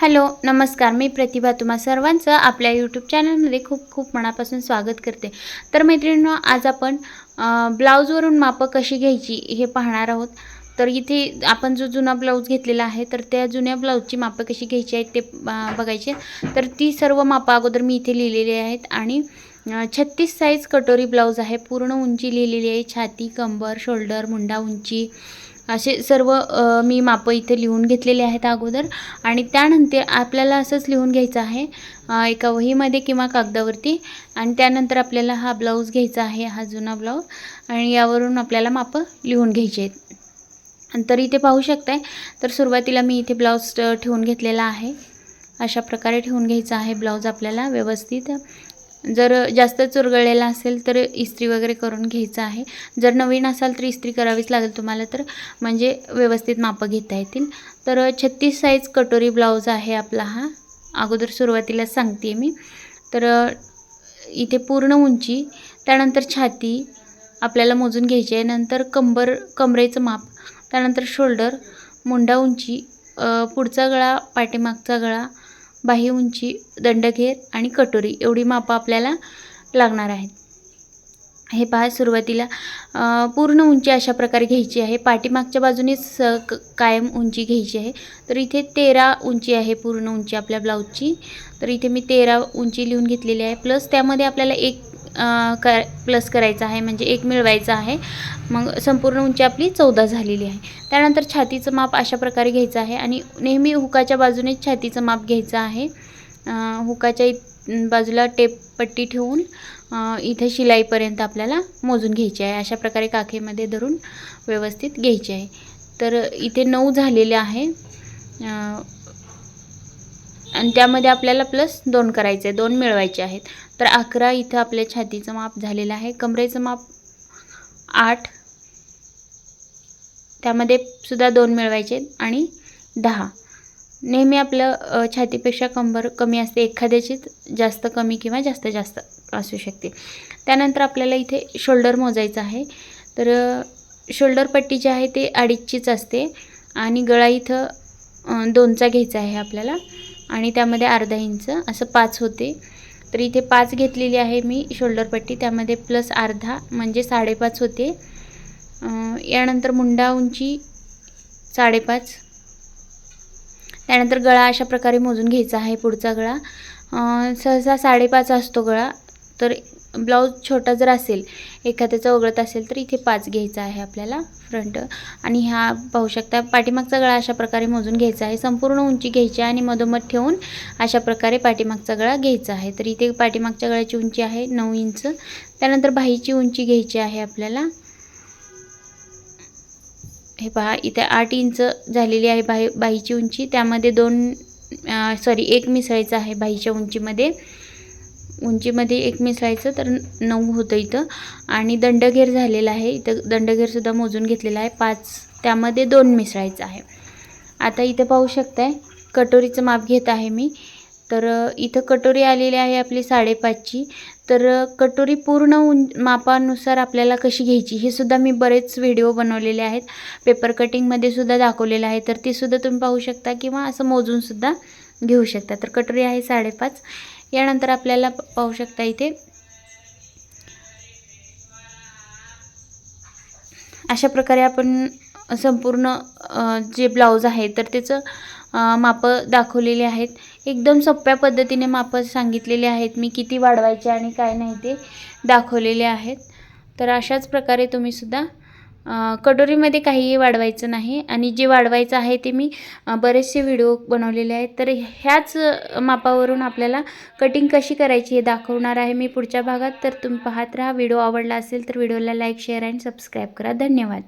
Hello नमस्कार. मी प्रतिभा तुम्हा सर्वांचं आपल्या यूट्यूब चॅनलमध्ये खूप खूप मनापासून स्वागत करते. तर मैत्रिणींनो आज आपण ब्लाऊजवरून मापं कशी घ्यायची हे पाहणार आहोत. तर इथे आपण जो जुना ब्लाऊज घेतलेला आहे तर त्या जुन्या ब्लाऊजची मापं कशी घ्यायची आहेत ते बघायचे. तर ती सर्व मापं अगोदर मी इथे लिहिलेली आहेत आणि छत्तीस साईज कटोरी ब्लाऊज आहे. पूर्ण उंची लिहिलेली आहे. छाती कंबर शोल्डर मुंडा उंची असे सर्व मी मापं इथे लिहून घेतलेले आहेत अगोदर. आणि त्यानंतर आपल्याला असंच लिहून घ्यायचं आहे एका वहीमध्ये किंवा कागदावरती. आणि त्यानंतर आपल्याला हा ब्लाऊज घ्यायचा आहे हा जुना ब्लाऊज. आणि यावरून आपल्याला मापं लिहून घ्यायचे आहेत. तर इथे पाहू शकताय तर सुरुवातीला मी इथे ब्लाऊज ठेवून घेतलेला आहे. अशा प्रकारे ठेवून घ्यायचा आहे ब्लाऊज आपल्याला व्यवस्थित. जर जास्त चुरगळलेला असेल तर इस्त्री वगैरे करून घ्यायचं आहे. जर नवीन असाल तर इस्त्री करावीच लागेल तुम्हाला तर म्हणजे व्यवस्थित मापं घेता येतील. तर छत्तीस साईज कटोरी ब्लाऊज आहे आपला हा. अगोदर सुरुवातीला सांगते मी. तर इथे पूर्ण उंची त्यानंतर छाती आपल्याला मोजून घ्यायची आहे. नंतर कंबर कमरेचं माप त्यानंतर शोल्डर मुंडा उंची पुढचा गळा पाठीमागचा गळा बाही उंची दंडघेर आणि कटोरी एवढी मापं आपल्याला लागणार आहेत. हे पहा सुरुवातीला. पूर्ण उंची अशा प्रकारे घ्यायची आहे. पाठीमागच्या बाजूनेच स- क कायम उंची घ्यायची आहे. तर इथे तेरा उंची आहे पूर्ण उंची आपल्या ब्लाऊजची. तर इथे मी तेरा उंची लिहून घेतलेली आहे. प्लस त्यामध्ये आपल्याला एक कर प्लस करायचा आहे म्हणजे एक मिळवायचा आहे. मग संपूर्ण उंची आपली चौदा झालेली आहे. त्यानंतर छातीचं माप अशा प्रकारे घ्यायचं आहे आणि नेहमी हुकाच्या बाजूनेच छातीचं माप घ्यायचं आहे. हुकाच्या बाजूला टेप पट्टी ठेवून इथे शिलाईपर्यंत आपल्याला मोजून घ्यायची आहे. अशा प्रकारे काखेमध्ये धरून व्यवस्थित घ्यायची आहे. तर इथे नऊ झालेले आहे. आणि त्यामध्ये आपल्याला प्लस दोन करायचे दोन मिळवायचे आहेत. तर अकरा इथं आपल्या छातीचं माप झालेलं आहे. कमरेचं माप आठ. त्यामध्ये सुद्धा दोन मिळवायचे आणि दहा. नेहमी आपलं छातीपेक्षा कंबर कमी असते. एखाद्याचीच जास्त कमी किंवा जास्त जास्त असू शकते. त्यानंतर आपल्याला इथे शोल्डर मोजायचं आहे. तर शोल्डर पट्टी जी आहे ते अडीचचीच असते. आणि गळा इथं दोनचा घ्यायचा आहे आपल्याला. आणि त्यामध्ये अर्धा इंच असं पाच होते. तर इथे पाच घेतलेली आहे मी शोल्डर पट्टी. त्यामध्ये प्लस अर्धा म्हणजे साडेपाच होते. यानंतर मुंडा उंची साडेपाच. त्यानंतर गळा अशा प्रकारे मोजून घ्यायचा आहे पुढचा गळा. सहसा साडेपाच असतो गळा. तर ब्लाऊज छोटा जर असेल एखाद्याचा वगळत असेल तर इथे पाच घ्यायचा आहे आपल्याला फ्रंट आणि ह्या पाहू शकता पाठीमागचा गळा अशा प्रकारे मोजून घ्यायचा आहे. संपूर्ण उंची घ्यायची आहे आणि मधोमध ठेवून अशा प्रकारे पाठीमागचा गळा घ्यायचा आहे. तर इथे पाठीमागच्या गळ्याची उंची आहे नऊ इंच. त्यानंतर बाहीची उंची घ्यायची आहे आपल्याला. हे पहा इथे आठ इंच झालेली आहे बाही बाहीची उंची. त्यामध्ये दोन सॉरी एक मिसळायचं आहे बाहीच्या उंचीमध्ये. उंचीमध्ये एक मिसळायचं तर नऊ होतं इथं. आणि दंडघेर झालेला आहे. इथं दंडघेरसुद्धा मोजून घेतलेला आहे. पाच त्यामध्ये दोन मिसळायचं आहे. आता इथं पाहू शकताय कटोरीचं माप घेत आहे मी. तर इथं कटोरी आलेली आहे आपली साडेपाचची. तर कटोरी पूर्ण उं मापानुसार आपल्याला कशी घ्यायची हे सुद्धा मी बरेच व्हिडिओ बनवलेले आहेत. पेपर कटिंगमध्ये सुद्धा दाखवलेलं आहे. तर तीसुद्धा तुम्ही पाहू शकता किंवा असं मोजूनसुद्धा घेऊ शकता. तर कटोरी आहे साडेपाच. यानंतर आपल्याला प- पाहू शकता इथे. अशा प्रकारे आपण संपूर्ण जे ब्लाऊज आहे तर त्याचं मापं दाखवलेली आहेत. एकदम सोप्या पद्धतीने मापं सांगितलेले आहेत मी किती वाढवायचे आणि काय नाही ते दाखवलेले आहेत. तर अशाच प्रकारे तुम्ही सुद्धा कटोरीमध्ये काहीही वाढवायचं नाही आणि जे वाढवायचं आहे ते मी बरेचसे व्हिडिओ बनवलेले आहेत. तर ह्याच मापावरून आपल्याला कटिंग कशी करायची हे दाखवणार आहे मी पुढच्या भागात. तर तुम्ही पाहत राहा. व्हिडिओ आवडला असेल तर व्हिडिओला लाईक शेअर अँड सबस्क्राईब करा. धन्यवाद.